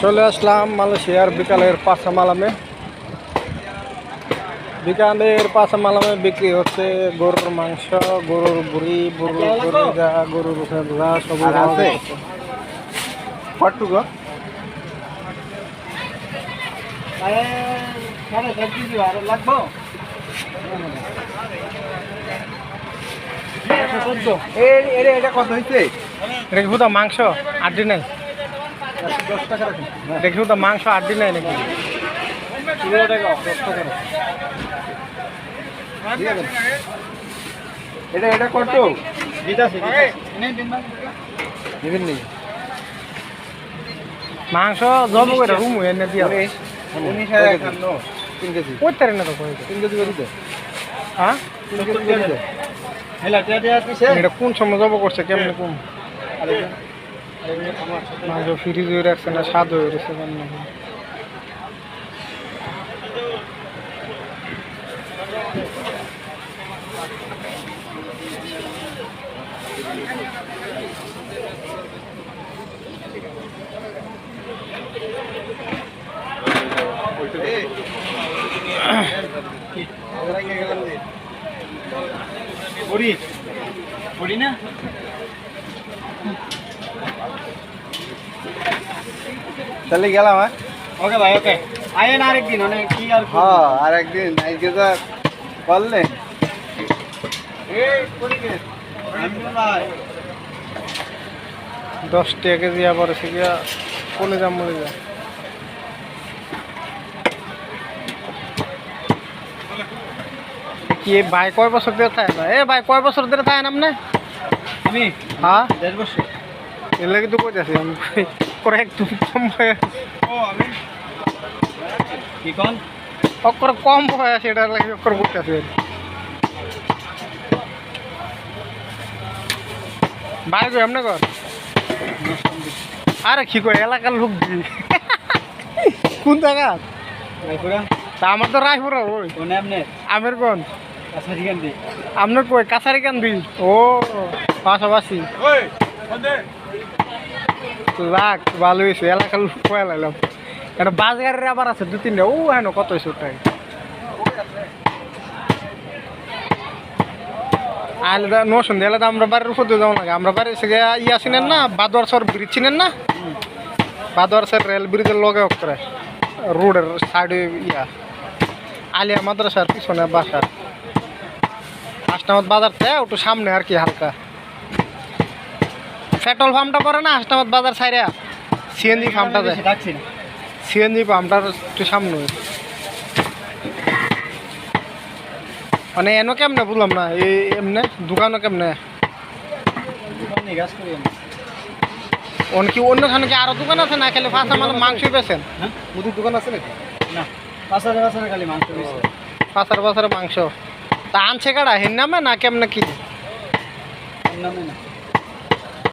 চলে আসলাম মালয়েশিয়ার বিকালের পাঁচা মালামে বিকালের পাঁচা মালামে বিক্রি হচ্ছে গরুর মাংস গরুর বুড়ি গরুর গরুরা গরুর সব আর আছে? কটুকো এটা কত হয়েছে এটা কি মাংস আড্ডি নাই কি শুধু মাংস আড্ডি নাই নাকি পনেরো টাকা দশ টাকা এটা এটা কত নেবেন মাংস জব করে রুম এনে দিয়া উনিশ উনিশ হাজার তিন কেজি কইতারে না তো তিন কেজি করে দিতে হ্যাঁ তিন কেজি করে দিতে এটা কোন সময় জব করছে কেমনে কোন মাংস ফ্রিজ হয়ে রাখছে না স্বাদ হয়ে রয়েছে বড়ি বড়ি না? তাহলে গেলাম হ্যাঁ ওকে ভাই ওকে আয়েন আরেকদিন অনেক কি আর হ্যাঁ আর একদিন আজকে তো করলে ভাই দশ টাকা কেজি আবার সে গিয়া কোনে দাম মরে যায় কি ভাই কয় বছর ধরে থাকে না এ ভাই কয় বছর ধরে থাকে না আপনি আমি হ্যাঁ দেড় বছর এলে কিন্তু কইতাছি আমি করে একদম কম বয়স অক্ষর কম বয়স এটা লাগে অক্ষর করতেছি ভাই কই আপনি কর। আরে কি কয় এলাকার লোক দি কোন জায়গা? তা আমার তো রায়পুরা ওই। আমের কোন আপনার কই? কাছারি কান্দি ও পাশাপাশি। রাখ ভালো হয়েছে এলাকার লোক কয়ে লাইলাম। বাস গাড়ির আবার আছে, দু, তিনটা। ও হ্যাঁ কত হয়েছে ওটাই? আইলে দা সন্ধে এলে আমরা বাড়ির উপর দিয়ে যাব লাগে। আমরা বাড়ি গিয়ে ইয়া চিনেন না বাদোয়ার সর ব্রিজ চিনেন না? বাদোয়ার সর রেল ব্রিজের লগে করে, রোডের সাইডে ইয়া। আলিয়া মাদ্রাসার পিছনে বাসার। হাসনাবাদ বাজার থেকে একটু সামনে আর কি হালকা। পেট্রোল পাম্পটা পরে না হাসনাবাদ বাজার সাইডে সিএনজি পাম্পটা দেয়। ডাকছি। না সিএনজি পাম্পটার একটু সামনে। মানে এনো কেমনে বললাম না এই এমনে দোকানও কেমনে? আমি। অন্য অন্যখানে কি আরও দোকান আছে না খেলে ফাঁসা মানে মাংস বেছেন হ্যাঁ মুদির দোকান আছে নাকি? না পাঁচারে পাঁচারে খালি মাংস বেশি পাঁচার পাঁচার মাংস। তা আনছে কাড়া হেন নামে না কেমনে কি? নামে না।